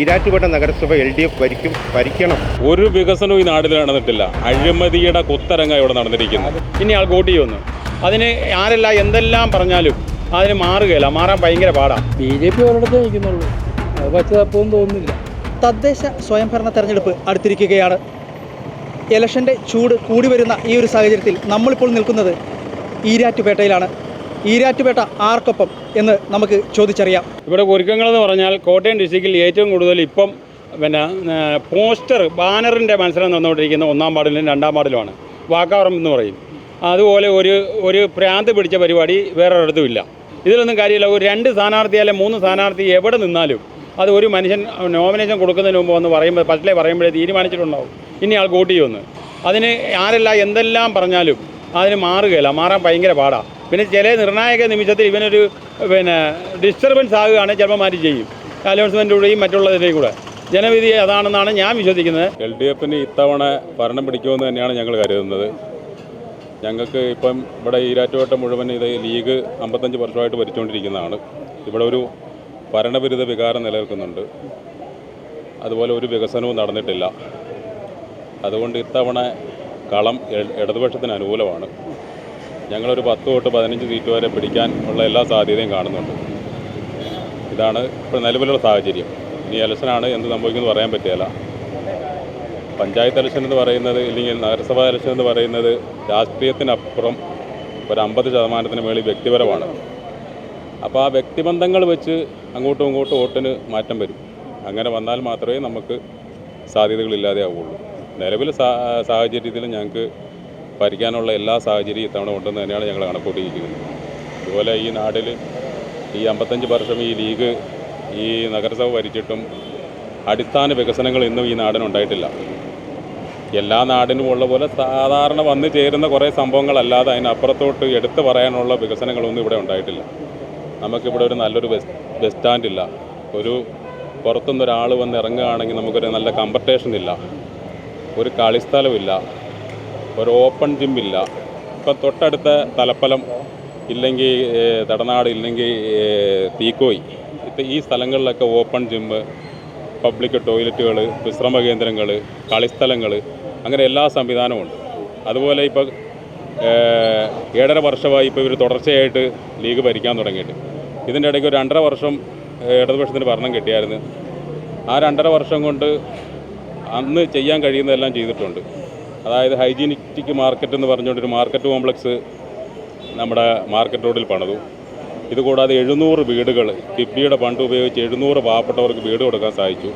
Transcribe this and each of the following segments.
ഈരാറ്റുപേട്ട നഗരസഭ L D F ഭരിക്കും ഭരിക്കണം. ഒരു വികസനവും ഈ നാട്ടിൽ നടന്നിട്ടില്ല. അഴിമതിയുടെ കുത്തരങ്ങ ഇവിടെ നടന്നിരിക്കുന്നു. ഇനി ആൾ വോട്ട് ചെയ്യുമെന്ന്. അതിന് ആരല്ല എന്തെല്ലാം പറഞ്ഞാലും അതിന് മാറുകയില്ല. മാറാൻ ഭയങ്കര പാടാണ് ബി ജെ പി ഒരിടത്ത് നിൽക്കുന്നുള്ളൂ. അത് തോന്നുന്നില്ല. തദ്ദേശ സ്വയംഭരണ തെരഞ്ഞെടുപ്പ് അടുത്തിരിക്കുകയാണ്. ഇലക്ഷന്റെ ചൂട് കൂടി വരുന്ന ഈ ഒരു സാഹചര്യത്തിൽ നമ്മളിപ്പോൾ നിൽക്കുന്നത് ഈരാറ്റുപേട്ടയിലാണ്. ഈരാറ്റുപേട്ട ആർക്കൊപ്പം എന്ന് നമുക്ക് ചോദിച്ചറിയാം. ഇവിടെ ഒരുക്കങ്ങളെന്ന് പറഞ്ഞാൽ കോട്ടയം ഡിസ്ട്രിക്റ്റിൽ ഏറ്റവും കൂടുതൽ ഇപ്പം പിന്നെ പോസ്റ്റർ ബാനറിന്റെ മത്സരം നടന്നുകൊണ്ടിരിക്കുന്ന ഒന്നാം പാടിലും രണ്ടാം പാടിലുമാണ് വാക്കാവറം എന്ന് പറയും. അതുപോലെ ഒരു ഒരു പ്രാന്ത് പിടിച്ച പരിപാടി വേറെ ഒരിടത്തും ഇല്ല. ഇതിലൊന്നും കാര്യമില്ല. ഒരു രണ്ട് സ്ഥാനാർത്ഥി അല്ലെ മൂന്ന് സ്ഥാനാർത്ഥി എവിടെ നിന്നാലും അത് ഒരു മനുഷ്യൻ നോമിനേഷൻ കൊടുക്കുന്നതിന് മുമ്പ് വന്ന് പറയുമ്പോൾ ഫസ്റ്റിലെ പറയുമ്പോഴേ തീരുമാനിച്ചിട്ടുണ്ടാവും. ഇനി ആൾ വോട്ട് ചെയ്യുമെന്ന്. അതിന് ആരെല്ലാം എന്തെല്ലാം പറഞ്ഞാലും അതിന് മാറുകയില്ല. മാറാൻ ഭയങ്കര പാടാണ് പിന്നെ ചില നിർണായക നിമിഷത്തിൽ ഇവനൊരു പിന്നെ ഡിസ്റ്റർബൻസ് ആകുകയാണെങ്കിൽ ചിലപ്പോൾ മാറ്റി ചെയ്യും. അലോൺസ്മെന്റിലൂടെയും മറ്റുള്ളതിന്റെയും കൂടെ. ജനവിധി അതാണെന്നാണ് ഞാൻ വിശ്വസിക്കുന്നത്. എൽ ഡി എഫിന് ഇത്തവണ ഭരണം പിടിക്കുമെന്ന് തന്നെയാണ് ഞങ്ങൾ കരുതുന്നത്. ഞങ്ങൾക്ക് ഇപ്പം ഇവിടെ ഈരാറ്റുവട്ടം മുഴുവൻ ഇത് ലീഗ് അമ്പത്തഞ്ച് വർഷമായിട്ട് ഭരിച്ചുകൊണ്ടിരിക്കുന്നതാണ്. ഇവിടെ ഒരു ഭരണവിരുദ്ധ വികാരം നിലനിൽക്കുന്നുണ്ട്. അതുപോലെ ഒരു വികസനവും നടന്നിട്ടില്ല. അതുകൊണ്ട് ഇത്തവണ കളം ഇടതുപക്ഷത്തിന് അനുകൂലമാണ്. ഞങ്ങളൊരു പത്ത് തൊട്ട് പതിനഞ്ച് സീറ്റ് വരെ പിടിക്കാൻ ഉള്ള എല്ലാ സാധ്യതയും കാണുന്നുണ്ട്. ഇതാണ് ഇപ്പോൾ നിലവിലുള്ള സാഹചര്യം. ഇനി ഇലക്ഷനാണ് എന്ത് സംഭവിക്കുമെന്ന് പറയാൻ പറ്റില്ല. പഞ്ചായത്ത് ഇലക്ഷൻ എന്ന് പറയുന്നത് ഇല്ലെങ്കിൽ നഗരസഭാ ഇലക്ഷൻ എന്ന് പറയുന്നത് രാഷ്ട്രീയത്തിനപ്പുറം ഒരു അമ്പത് ശതമാനത്തിന് മേളിൽ വ്യക്തിപരമാണ്. അപ്പോൾ ആ വ്യക്തിബന്ധങ്ങൾ വെച്ച് അങ്ങോട്ടും ഇങ്ങോട്ടും വോട്ടിന് മാറ്റം വരും. അങ്ങനെ വന്നാൽ മാത്രമേ നമുക്ക് സാധ്യതകളില്ലാതെ ആവുകയുള്ളൂ നിലവിൽ സാ- സാഹചര്യത്തിൽ ഞങ്ങൾക്ക് ഭരിക്കാനുള്ള എല്ലാ സാഹചര്യവും ഇത്തവണ ഉണ്ടെന്ന് തന്നെയാണ് ഞങ്ങൾ കണക്കൂട്ടിയിരിക്കുന്നത്. അതുപോലെ ഈ നാട്ടിൽ ഈ അമ്പത്തഞ്ച് വർഷം ഈ ലീഗ് ഈ നഗരസഭ ഭരിച്ചിട്ടും അടിസ്ഥാന വികസനങ്ങൾ ഇന്നും ഈ നാടിനുണ്ടായിട്ടില്ല എല്ലാ നാടിനും ഉള്ള പോലെ സാധാരണ വന്നു ചേരുന്ന കുറേ സംഭവങ്ങളല്ലാതെ അതിനപ്പുറത്തോട്ട് എടുത്തു പറയാനുള്ള വികസനങ്ങളൊന്നും ഇവിടെ ഉണ്ടായിട്ടില്ല. നമുക്കിവിടെ ഒരു നല്ലൊരു ബസ് ബസ് സ്റ്റാൻഡ് ഇല്ല. ഒരു പുറത്തുനിന്ന് ഒരാൾ വന്ന് ഇറങ്ങുകയാണെങ്കിൽ നമുക്കൊരു നല്ല കമ്പർട്ടേഷൻ ഇല്ല. ഒരു കളിസ്ഥലമില്ല ഒരു ഓപ്പൺ ജിമ്മില്ല ഇപ്പം തൊട്ടടുത്ത തലപ്പലം ഇല്ലെങ്കിൽ തടനാട് ഇല്ലെങ്കിൽ തീക്കോയി. ഇപ്പം ഈ സ്ഥലങ്ങളിലൊക്കെ ഓപ്പൺ ജിമ്മ് പബ്ലിക് ടോയ്ലറ്റുകൾ വിശ്രമ കേന്ദ്രങ്ങൾ കളിസ്ഥലങ്ങൾ അങ്ങനെ എല്ലാ സംവിധാനവും ഉണ്ട്. അതുപോലെ ഇപ്പോൾ ഏഹ്, ഏഴര വർഷമായി ഇപ്പോൾ ഇവർ തുടർച്ചയായിട്ട് ലീഗ് ഭരിക്കാൻ തുടങ്ങിയിട്ട്. ഇതിന്റെ ഇടയ്ക്ക് ഒരു രണ്ടര വർഷം ഇടതുപക്ഷത്തിന് ഭരണം കിട്ടിയായിരുന്നു. ആ രണ്ടര വർഷം കൊണ്ട് അന്ന് ചെയ്യാൻ കഴിയുന്നതെല്ലാം ചെയ്തിട്ടുണ്ട്. അതായത് ഹൈജീനിറ്റിക് മാർക്കറ്റ് എന്ന് പറഞ്ഞുകൊണ്ടൊരു മാർക്കറ്റ് കോംപ്ലക്സ് നമ്മുടെ മാർക്കറ്റ് റോഡിൽ പണിതു. ഇതുകൂടാതെ എഴുന്നൂറ് വീടുകൾ കിഫ്ബിയുടെ ഫണ്ട് ഉപയോഗിച്ച് എഴുന്നൂറ് പാവപ്പെട്ടവർക്ക് വീട് കൊടുക്കാൻ സാധിച്ചു.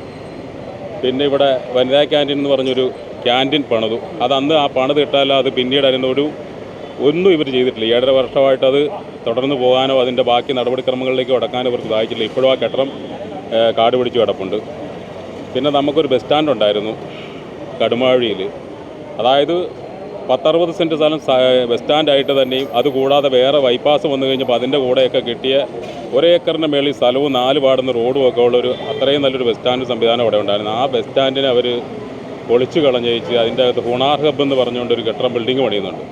പിന്നെ ഇവിടെ വനിതാ ക്യാന്റീൻ എന്ന് പറഞ്ഞൊരു ക്യാന്റീൻ പണിതു. അത് അന്ന് ആ പണിത് ഇട്ടാലും അത് പിന്നീട് അതിനൊരു ഒന്നും ഇവർ ചെയ്തിട്ടില്ല. ഏഴര വർഷമായിട്ട് അത് തുടർന്ന് പോകാനോ അതിന്റെ ബാക്കി നടപടിക്രമങ്ങളിലേക്ക് കടക്കാനോ ഇവർക്ക് സാധിച്ചില്ല ഇപ്പോഴും ആ കെട്ടിടം കാട് പിടിച്ച് കിടപ്പുണ്ട്. പിന്നെ നമുക്കൊരു ബസ് സ്റ്റാൻഡ് ഉണ്ടായിരുന്നു കടുമാഴിയിൽ. അതായത് പത്തറുപത് സെന്റ് സ്ഥലം ബസ് സ്റ്റാൻഡായിട്ട് തന്നെയും അതുകൂടാതെ വേറെ ബൈപ്പാസ് വന്നു കഴിഞ്ഞപ്പോൾ അതിന്റെ കൂടെയൊക്കെ കിട്ടിയ ഒരേക്കറിന്റെ മേളിൽ സ്ഥലവും നാല് പാടുന്ന റോഡും ഒക്കെ ഉള്ളൊരു അത്രയും നല്ലൊരു ബസ് സ്റ്റാൻഡ് സംവിധാനം അവിടെ ഉണ്ടായിരുന്നു. ആ ബസ് സ്റ്റാൻഡിനെ അവർ പൊളിച്ചു കളഞ്ഞയിച്ച് അതിന്റെ അകത്ത് ഹുണാർ ഹബ് എന്ന് പറഞ്ഞുകൊണ്ട് ഒരു കെട്ടിടം ബിൽഡിംഗ് പണിയുന്നുണ്ട്.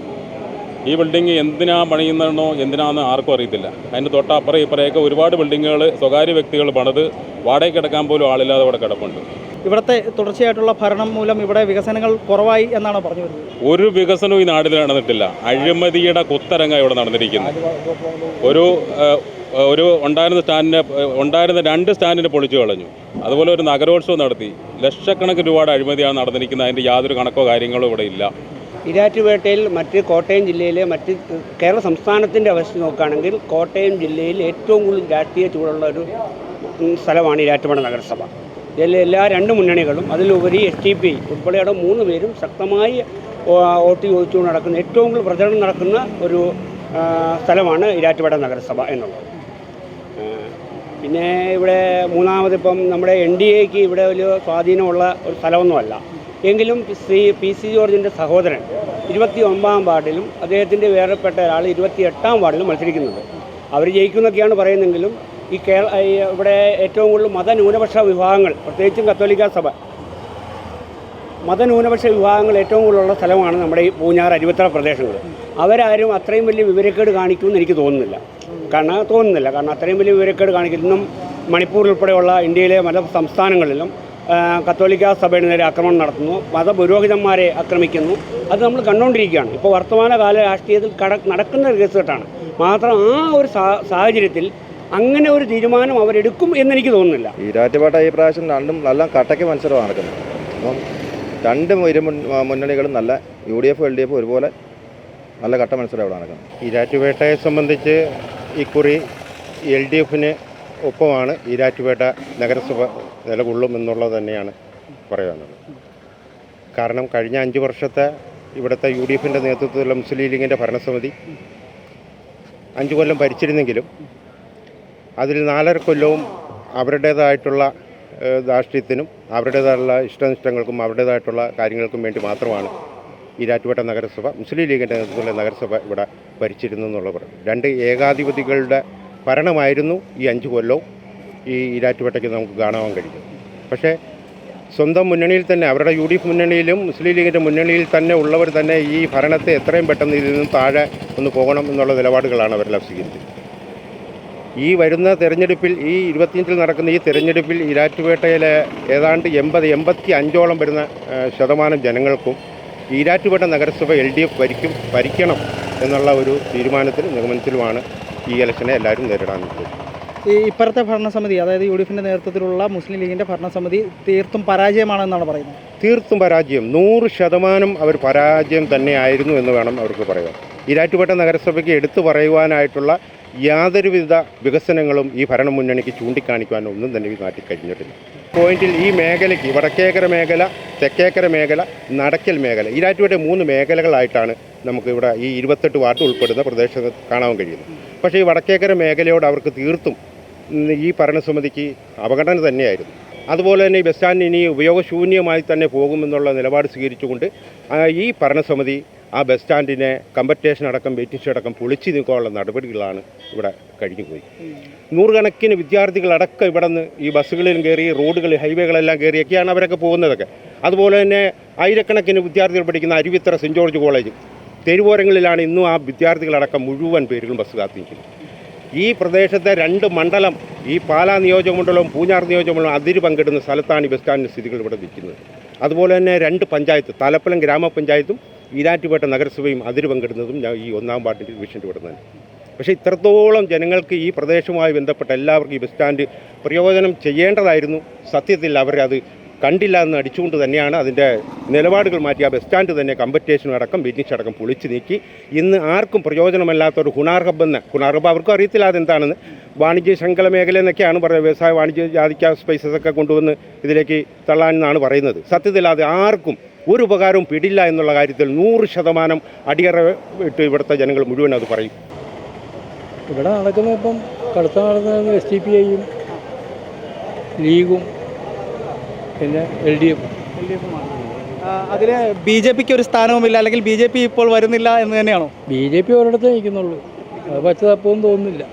ഈ ബിൽഡിംഗ് എന്തിനാ പണിയുന്നതെന്നോ എന്തിനാന്ന് ആർക്കും അറിയത്തില്ല. അതിന്റെ തൊട്ടപ്പുറം ഇപ്പുറയൊക്കെ ഒരുപാട് ബിൽഡിങ്ങുകൾ സ്വകാര്യ വ്യക്തികൾ പണിത് വാടകയ്ക്ക് കിടക്കാൻ പോലും ആളില്ലാതെ അവിടെ കിടപ്പുണ്ട്. ഇവിടുത്തെ തുടർച്ചയായിട്ടുള്ള ഭരണം മൂലം ഇവിടെ വികസനങ്ങൾ കുറവായി എന്നാണ് പറഞ്ഞു വരുന്നത്? ഒരു വികസനവും ഈ നാട്ടിൽ നടന്നിട്ടില്ല. അഴിമതിയുടെ കുത്തരങ്ങ ഇവിടെ നടന്നിരിക്കുന്നു ഒരു ഒരു ഉണ്ടായിരുന്ന സ്റ്റാൻഡിനെ ഉണ്ടായിരുന്ന രണ്ട് സ്റ്റാൻഡിനെ പൊളിച്ചു കളഞ്ഞു. അതുപോലെ ഒരു നഗരോത്സവം നടത്തി. ലക്ഷക്കണക്കിന് രൂപയുടെ അഴിമതിയാണ് നടന്നിരിക്കുന്നത്. അതിന്റെ യാതൊരു കണക്കോ കാര്യങ്ങളോ ഇവിടെ ഇല്ല. ഇരാറ്റുപേട്ടയിൽ മറ്റ് കോട്ടയം ജില്ലയിലെ മറ്റ് കേരള സംസ്ഥാനത്തിന്റെ അവസ്ഥ നോക്കുകയാണെങ്കിൽ കോട്ടയം ജില്ലയിൽ ഏറ്റവും കൂടുതൽ രാഷ്ട്രീയ ചൂടുള്ള ഒരു സ്ഥലമാണ് ഇരാറ്റുപേട്ട നഗരസഭ. എല്ലാ രണ്ട് മുന്നണികളും അതിലുപരി എസ് ടി പി ഉൾപ്പെടെയുള്ള മൂന്ന് പേരും ശക്തമായി വോട്ട് ചോദിച്ചുകൊണ്ട് നടക്കുന്ന ഏറ്റവും കൂടുതൽ പ്രചരണം നടക്കുന്ന ഒരു സ്ഥലമാണ് ഇരാറ്റുപേട നഗരസഭ എന്നുള്ളത്. പിന്നെ ഇവിടെ മൂന്നാമതിപ്പം നമ്മുടെ എൻ ഡി എക്ക് ഇവിടെ ഒരു സ്വാധീനമുള്ള ഒരു സ്ഥലമൊന്നുമല്ല. എങ്കിലും ശ്രീ പി സി ജോർജിന്റെ സഹോദരൻ ഇരുപത്തി ഒമ്പതാം വാർഡിലും അദ്ദേഹത്തിന്റെ വേറെപ്പെട്ട ഒരാൾ ഇരുപത്തി എട്ടാം വാർഡിലും മത്സരിക്കുന്നുണ്ട്. അവർ ജയിക്കുന്നൊക്കെയാണ് പറയുന്നെങ്കിലും ഈ കേരള ഇവിടെ ഏറ്റവും കൂടുതൽ മതന്യൂനപക്ഷ വിഭാഗങ്ങൾ പ്രത്യേകിച്ചും കത്തോലിക്ക സഭ. മതന്യൂനപക്ഷ വിഭാഗങ്ങൾ ഏറ്റവും കൂടുതലുള്ള സ്ഥലമാണ് നമ്മുടെ ഈ പൂഞ്ഞാർ അരുവത്തറ പ്രദേശങ്ങൾ. അവരാരും അത്രയും വലിയ വിവരക്കേട് കാണിക്കുമെന്ന് എനിക്ക് തോന്നുന്നില്ല. കാരണം തോന്നുന്നില്ല. കാരണം അത്രയും വലിയ വിവരക്കേട് കാണിക്കില്ല. ഇന്നും മണിപ്പൂർ ഉൾപ്പെടെയുള്ള ഇന്ത്യയിലെ പല സംസ്ഥാനങ്ങളിലും കത്തോലിക്ക സഭയുടെ നേരെ ആക്രമണം നടത്തുന്നു. മതപുരോഹിതന്മാരെ ആക്രമിക്കുന്നു. അത് നമ്മൾ കണ്ടുകൊണ്ടിരിക്കുകയാണ്. ഇപ്പോൾ വർത്തമാനകാല രാഷ്ട്രീയത്തിൽ കട നടക്കുന്ന കേസുകെട്ടാണ് മാത്രം ആ ഒരു സാഹചര്യത്തിൽ അങ്ങനെ ഒരു തീരുമാനം അവരെടുക്കും എന്നെനിക്ക് തോന്നുന്നില്ല. ഈരാറ്റുപാട്ട ഈ പ്രാവശ്യം രണ്ടും നല്ല കട്ടയ്ക്ക് മത്സരമാണ് നടക്കുന്നത്. അപ്പം രണ്ട് ഇരു മുൻ- മുന്നണികളും നല്ല U D F L D F ഒരുപോലെ നല്ല കട്ട മത്സരം അവിടെ നടക്കുന്നത്. ഈരാറ്റുപേട്ടയെ സംബന്ധിച്ച് ഇക്കുറി എൽ ഡി എഫിന് ഒപ്പമാണ് ഈരാറ്റുപേട്ട നഗരസഭ നിലകൊള്ളും എന്നുള്ളത് തന്നെയാണ് പറയാനുള്ളത് കാരണം കഴിഞ്ഞ അഞ്ച് വർഷത്തെ ഇവിടുത്തെ യു ഡി എഫിന്റെ നേതൃത്വത്തിലുള്ള മുസ്ലിം ലീഗിന്റെ ഭരണസമിതി അഞ്ചു കൊല്ലം ഭരിച്ചിരുന്നെങ്കിലും അതിൽ നാലര കൊല്ലവും അവരുടേതായിട്ടുള്ള ധാർഷ്ട്യത്തിനും അവരുടേതായിട്ടുള്ള ഇഷ്ടനിഷ്ടങ്ങൾക്കും അവരുടേതായിട്ടുള്ള കാര്യങ്ങൾക്കും വേണ്ടി മാത്രമാണ് ഈ ഈരാറ്റുപേട്ട നഗരസഭ മുസ്ലിം ലീഗിന്റെ നേതൃത്വത്തിലുള്ള നഗരസഭ ഇവിടെ ഭരിച്ചിരുന്നു എന്നുള്ളത് രണ്ട് ഏകാധിപതികളുടെ ഭരണമായിരുന്നു ഈ അഞ്ച് കൊല്ലവും ഈ ഈരാറ്റുപേട്ടയ്ക്ക് നമുക്ക് കാണാൻ കഴിയും. പക്ഷേ സ്വന്തം മുന്നണിയിൽ തന്നെ അവരുടെ യു ഡി എഫ് മുന്നണിയിലും മുസ്ലിം ലീഗിന്റെ മുന്നണിയിൽ തന്നെ ഉള്ളവർ തന്നെ ഈ ഭരണത്തെ എത്രയും പെട്ടെന്ന് ഇതിൽ നിന്നും താഴെ ഒന്ന് പോകണം എന്നുള്ള നിലപാടുകളാണ് അവരെല്ലാം സ്വീകരിച്ചത്. ഈ വരുന്ന തെരഞ്ഞെടുപ്പിൽ ഈ ഇരുപത്തിയഞ്ചിൽ നടക്കുന്ന ഈ തെരഞ്ഞെടുപ്പിൽ ഈരാറ്റുപേട്ടയിലെ ഏതാണ്ട് എൺപത് എൺപത്തി അഞ്ചോളം വരുന്ന ശതമാനം ജനങ്ങൾക്കും ഈരാറ്റുപേട്ട നഗരസഭ എൽ ഡി എഫ് ഭരിക്കും ഭരിക്കണം എന്നുള്ള ഒരു തീരുമാനത്തിലും നിഗമനത്തിലുമാണ് ഈ ഇലക്ഷനെ എല്ലാവരും നേരിടാൻ ഉദ്ദേശിക്കുന്നത് ഈ ഇപ്പോഴത്തെ ഭരണസമിതി അതായത് യു ഡി എഫിന്റെ നേതൃത്വത്തിലുള്ള മുസ്ലിം ലീഗിന്റെ ഭരണസമിതി തീർത്തും പരാജയമാണെന്നാണ് പറയുന്നത്? തീർത്തും പരാജയം. നൂറ് ശതമാനം അവർ പരാജയം തന്നെയായിരുന്നു എന്ന് വേണം അവർക്ക് പറയാൻ. ഈരാറ്റുപേട്ട നഗരസഭയ്ക്ക് എടുത്തു പറയുവാനായിട്ടുള്ള യാതൊരുവിധ വികസനങ്ങളും ഈ ഭരണമുന്നണിക്ക് ചൂണ്ടിക്കാണിക്കുവാനോ ഒന്നും തന്നെ ഈ നാട്ടിൽ കഴിഞ്ഞിട്ടില്ല. പോയിന്റിൽ ഈ മേഖലയ്ക്ക് വടക്കേക്കര മേഖല തെക്കേക്കര മേഖല നടക്കൽ മേഖല ഈരാറ്റുപേട്ട മൂന്ന് മേഖലകളായിട്ടാണ് നമുക്ക് ഇവിടെ ഈ ഇരുപത്തെട്ട് വാർഡ് ഉൾപ്പെടുന്ന പ്രദേശം കാണാൻ കഴിയുന്നത്. പക്ഷേ ഈ വടക്കേക്കര മേഖലയോട് അവർക്ക് തീർത്തും ഈ ഭരണസമിതിക്ക് അപകടം തന്നെയായിരുന്നു. അതുപോലെ തന്നെ ഈ ബസ് സ്റ്റാൻഡ് ഇനി ഉപയോഗശൂന്യമായി തന്നെ പോകുമെന്നുള്ള നിലപാട് സ്വീകരിച്ചുകൊണ്ട് ഈ ഭരണസമിതി ആ ബസ് സ്റ്റാൻഡിനെ കമ്പറ്റേഷൻ അടക്കം വെയിറ്റിംഗ് അടക്കം പൊളിച്ചു നീക്കാനുള്ള നടപടികളാണ് ഇവിടെ കഴിഞ്ഞു പോയി. നൂറുകണക്കിന് വിദ്യാർത്ഥികളടക്കം ഇവിടെ നിന്ന് ഈ ബസ്സുകളിലും കയറി റോഡുകൾ ഹൈവേകളെല്ലാം കയറിയൊക്കെയാണ് അവരൊക്കെ പോകുന്നതൊക്കെ. അതുപോലെ തന്നെ ആയിരക്കണക്കിന് വിദ്യാർത്ഥികൾ പഠിക്കുന്ന അരുവിത്തറ സെന്റ് ജോർജ് കോളേജ്. തെരുവോരങ്ങളിലാണ് ഇന്നും ആ വിദ്യാർത്ഥികളടക്കം മുഴുവൻ പേരുകളും ബസ് കാത്തിരിക്കുന്നത്. ഈ പ്രദേശത്തെ രണ്ട് മണ്ഡലം ഈ പാലാ നിയോജകമണ്ഡലവും പൂഞ്ഞാർ നിയോജകമണ്ഡലവും അതിര് പങ്കിടുന്ന സ്ഥലത്താണ് ഈ ബസ് സ്റ്റാൻഡിന്റെ സ്ഥിതികൾ ഇവിടെ നിൽക്കുന്നത്. അതുപോലെ തന്നെ രണ്ട് പഞ്ചായത്ത് തലപ്പലം ഗ്രാമപഞ്ചായത്തും ഈരാറ്റുപേട്ട നഗരസഭയും അതിര് പങ്കിടുന്നതും ഞാൻ ഈ ഒന്നാം വാർഡിന്റെ ഡിവിഷന്റെ ഇവിടെ പക്ഷേ ഇത്രത്തോളം ജനങ്ങൾക്ക് ഈ പ്രദേശവുമായി ബന്ധപ്പെട്ട എല്ലാവർക്കും ഈ ബസ് സ്റ്റാൻഡ് പ്രയോജനം ചെയ്യേണ്ടതായിരുന്നു. സത്യത്തിൽ അവർ അത് കണ്ടില്ല എന്ന് അടിച്ചുകൊണ്ട് തന്നെയാണ് അതിന്റെ നിലപാടുകൾ മാറ്റി ആ ബസ് സ്റ്റാൻഡ് തന്നെ കമ്പറ്റേഷനും അടക്കം ബിസിനസ് അടക്കം പൊളിച്ചു നീക്കി. ഇന്ന് ആർക്കും പ്രയോജനമല്ലാത്ത ഒരു ഹുണാർ ഹബ്ബ് എന്ന് ഹുണാർ ഹബ്ബ് അവർക്കും അറിയത്തില്ല അതെന്താണെന്ന്. വാണിജ്യ ശൃംഖല മേഖല എന്നൊക്കെയാണ് പറയുന്നത്. വ്യവസായ വാണിജ്യ ജാതിക്ക സ്പൈസസ് ഒക്കെ കൊണ്ടുവന്ന് ഇതിലേക്ക് തള്ളാനെന്നാണ് പറയുന്നത്. സത്യത്തിൽ അത് ആർക്കും ഒരു ഉപകാരവും പിടില്ല എന്നുള്ള കാര്യത്തിൽ നൂറ് ശതമാനം അടിയറ ഇട്ട് ഇവിടുത്തെ ജനങ്ങൾ മുഴുവൻ അത് പറയും. ഇവിടെ നടക്കുന്ന ഇപ്പം കടുത്ത നടക്കുന്ന എസ് ഡി പി ഐയും ലീഗും പിന്നെ എൽ ഡി എഫും അതിൽ ബി ജെ പിക്ക് ഒരു സ്ഥാനവുമില്ല അല്ലെങ്കിൽ ബി ജെ പി ഇപ്പോൾ വരുന്നില്ല എന്ന് തന്നെയാണോ? ബി ജെ പി ഒരിടത്തേ നിൽക്കുന്നുള്ളൂ. അത് പച്ചതപ്പൊന്നും തോന്നുന്നില്ല.